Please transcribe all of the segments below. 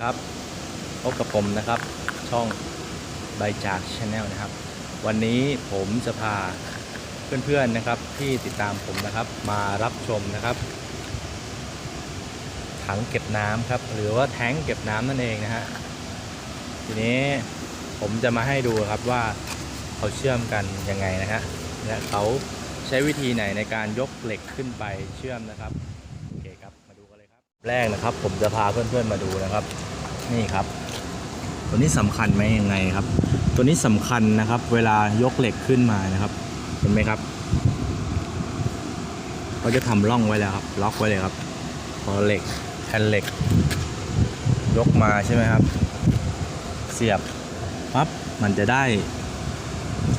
ครับพบกับผมนะครับช่องใบจากชาแนลนะครับ วันนี้ผมจะพาเพื่อนๆนะครับที่ติดตามผมนะครับ มารับชมนะครับ ถังเก็บน้ำครับ หรือว่าแท้งเก็บน้ำนั่นเองนะฮะทีนี้ผมจะมาให้ดูครับว่าเขาเชื่อมกันยังไงนะฮะและเขาใช้วิธีไหนในการยกเหล็กขึ้นไปเชื่อมนะครับโอเคครับมาดูกันเลยครับแรกนะครับ ผมจะพาเพื่อนๆมาดูนะครับ นี่ครับ ตัวนี้สำคัญไหมยังไงครับ ตัวนี้สำคัญนะครับ เวลายกเหล็กขึ้นมานะครับ เห็นไหมครับเขาจะทำร่องไว้แล้วครับ ล็อกไว้เลยครับ พอเหล็กแผ่นเหล็ก ยกมาใช่ไหมครับ เสียบปั๊บมันจะได้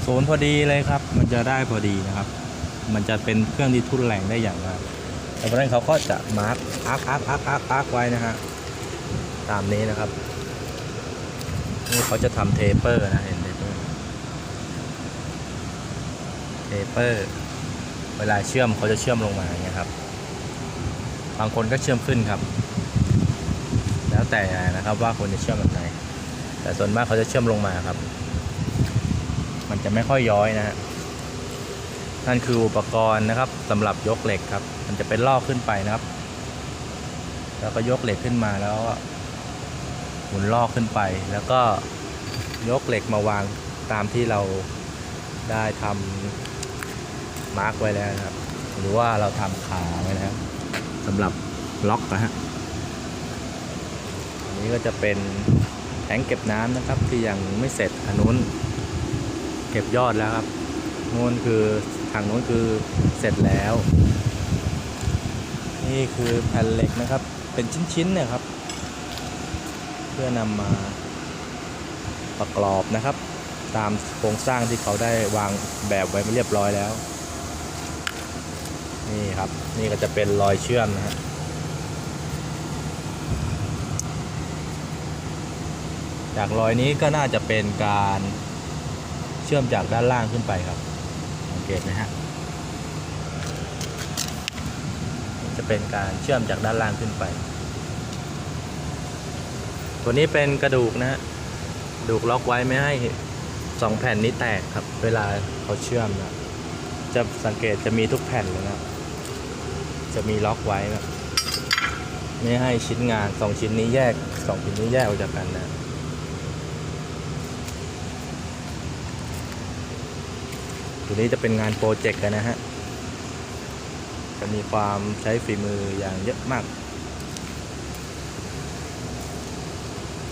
โซนพอดีเลยครับ มันจะได้พอดีนะครับ มันจะเป็นเครื่องที่ทุ่นแรงได้อย่างมากแต่เพราะฉะนั้นเขาก็จะมาร์กอาร์คอาร์คอาร์คอาร์คอาร์คไว้นะฮะ ตามนี้นะครับ นี่เขาจะทำเทเปอร์นะเห็นเทเปอร์เทเปอร์เวลาเชื่อมเขาจะเชื่อมลงมาอย่างเงี้ยครับ บางคนก็เชื่อมขึ้นครับ แล้วแต่นะครับว่าคนจะเชื่อมแบบไหน แต่ส่วนมากเขาจะเชื่อมลงมาครับ มันจะไม่ค่อยย้อยนะฮะนั่นคืออุปกรณ์นะครับสำหรับยกเหล็กครับ มันจะเป็นลอกขึ้นไปนะครับ แล้วก็ยกเหล็กขึ้นมาแล้ว หมุนลอกขึ้นไป แล้วก็ยกเหล็กมาวางตามที่เราได้ทำมาร์กไว้แล้วนะครับ หรือว่าเราทำขาไว้แล้วสำหรับล็อกนะฮะอันนี้ก็จะเป็นแทงเก็บน้ำนะครับที่ยังไม่เสร็จอันนู้นเก็บยอดแล้วครับนู้นคือทางนู้นคือเสร็จแล้ว นี่คือแผ่นเหล็กนะครับ เป็นชิ้นๆเนี่ยครับ พื่อนำมาประกอบนะครับ ตามโครงสร้างที่เขาได้วางแบบไว้เรียบร้อยแล้ว นี่ครับ นี่ก็จะเป็นรอยเชื่อมนะฮะจากรอยนี้ก็น่าจะเป็นการเชื่อมจากด้านล่างขึ้นไปครับสังเกตนะฮะจะเป็นการเชื่อมจากด้านล่างขึ้นไป ตัวนี้เป็นกระดูกนะฮะกระดูกล็อกไว้ไม่ให้สองแผ่นนี้แตกครับ เวลาเขาเชื่อมนะจะสังเกตจะมีทุกแผ่นเลยนะจะมีล็อกไว้แบบไม่ให้ชิ้นงานสองชิ้นนี้แยกสองชิ้นนี้แยกออกจากกันนะตัวนี้จะเป็นงานโปรเจกต์กันนะฮะจะมีความใช้ฝีมืออย่างเยอะมาก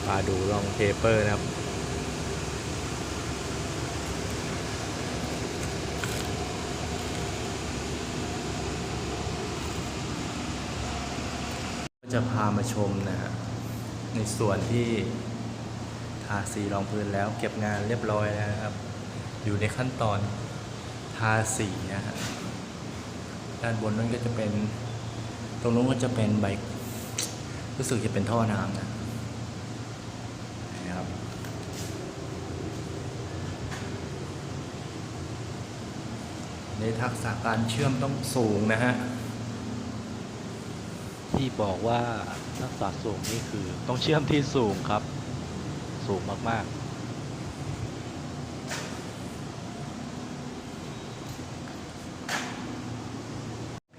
มาดูลองเทเปอร์นะครับ จะพามาชมนะฮะในส่วนที่ทาสีรองพื้นแล้วเก็บงานเรียบร้อยแล้วนะครับ อยู่ในขั้นตอนทาสีนะฮะด้านบนนั่นก็จะเป็น ตรงนู้นก็จะเป็นใบรู้สึกจะเป็นท่อน้ำนะนะครับ ในทักษะการเชื่อมต้องสูงนะฮะ ที่บอกว่าทักษะสูงนี่คือ ต้องเชื่อมที่สูงครับ สูงมาก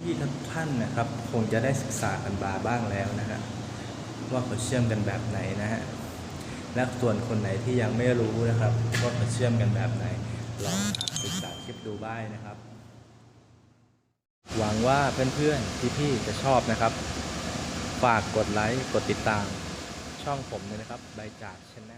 พี่ทุกท่านนะครับ คงจะได้ศึกษากันบาบ้างแล้วนะฮะว่าเขาเชื่อมกันแบบไหนนะฮะและส่วนคนไหนที่ยังไม่รู้นะครับ ว่าเขาเชื่อมกันแบบไหนลองหา ศึกษาคลิปดูบ้านะครับ หวังว่าเพื่อนๆพี่ๆจะชอบนะครับ ฝากกดไลค์ กดติดตามช่องผมเลยนะครับใบจากชแนล